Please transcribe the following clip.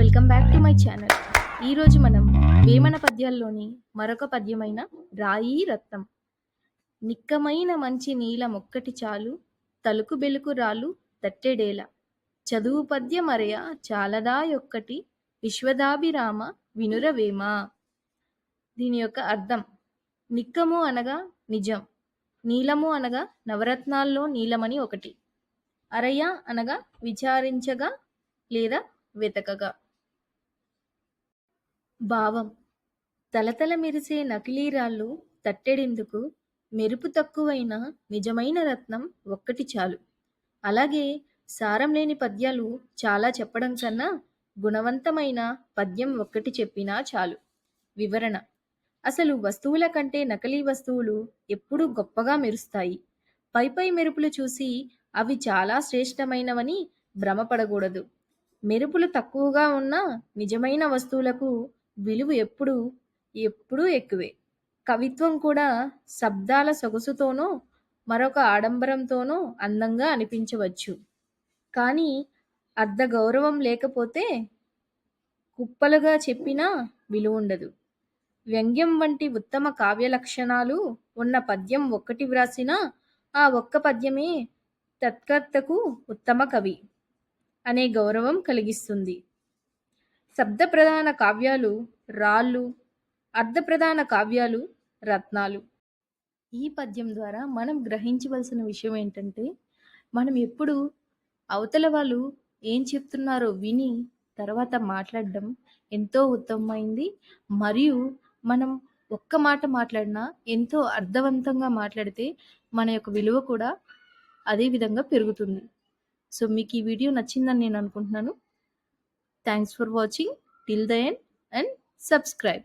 Welcome back to my channel. ఈరోజు మనం వేమన పద్యాల్లోని మరొక పద్యమైన రాయి రత్నం. నిక్కమైన మంచి నీలమొక్కటి చాలు తలుకు బెలుకు రాలు తట్టెడేల. చదువు పద్యమరయ చాలదా యొక్కటి విశ్వదాభిరామ వినురవేమ దీని యొక్క అర్థం నిక్కము అనగా నిజం నీలము అనగా నవరత్నాల్లో నీలమని ఒకటి. అరయ అనగా విచారించగా లేదా వెతకగా. భావం. తలతల మెరిసే నకిలీ రాళ్ళు మెరుపు తక్కువైన నిజమైన రత్నం ఒక్కటి చాలు. అలాగే సారం లేని పద్యాలు చాలా చెప్పడం కన్నా గుణవంతమైన పద్యం ఒక్కటి చెప్పినా చాలు. వివరణ. అసలు వస్తువుల కంటే నకిలీ వస్తువులు ఎప్పుడూ గొప్పగా మెరుస్తాయి. పైపై మెరుపులు చూసి అవి చాలా శ్రేష్టమైనవని భ్రమపడకూడదు. మెరుపులు తక్కువగా ఉన్న నిజమైన వస్తువులకు విలువ ఎప్పుడు ఎప్పుడూ ఎక్కువే. కవిత్వం కూడా శబ్దాల సొగసుతోనో మరొక ఆడంబరంతోనో అందంగా అనిపించవచ్చు. కానీ అర్ధ గౌరవం లేకపోతే కుప్పలుగా చెప్పినా విలువ ఉండదు. వ్యంగ్యం వంటి ఉత్తమ కావ్య లక్షణాలు ఉన్న పద్యం ఒక్కటి వ్రాసినా ఆ ఒక్క పద్యమే తత్కర్తకు ఉత్తమ కవి అనే గౌరవం కలిగిస్తుంది. శబ్ద ప్రధాన కావ్యాలు రాళ్ళు అర్ధప్రధాన కావ్యాలు రత్నాలు. ఈ పద్యం ద్వారా మనం గ్రహించవలసిన విషయం ఏంటంటే మనం ఎప్పుడు అవతల వాళ్ళు ఏం చెప్తున్నారో విని తర్వాత మాట్లాడడం ఎంతో ఉత్తమమైంది. మరియు మనం ఒక్క మాట మాట్లాడినా ఎంతో అర్థవంతంగా మాట్లాడితే మన యొక్క విలువ కూడా అదే విధంగా పెరుగుతుంది. సో మీకు ఈ వీడియో నచ్చిందని నేను అనుకుంటున్నాను. Thanks for watching till the end and subscribe.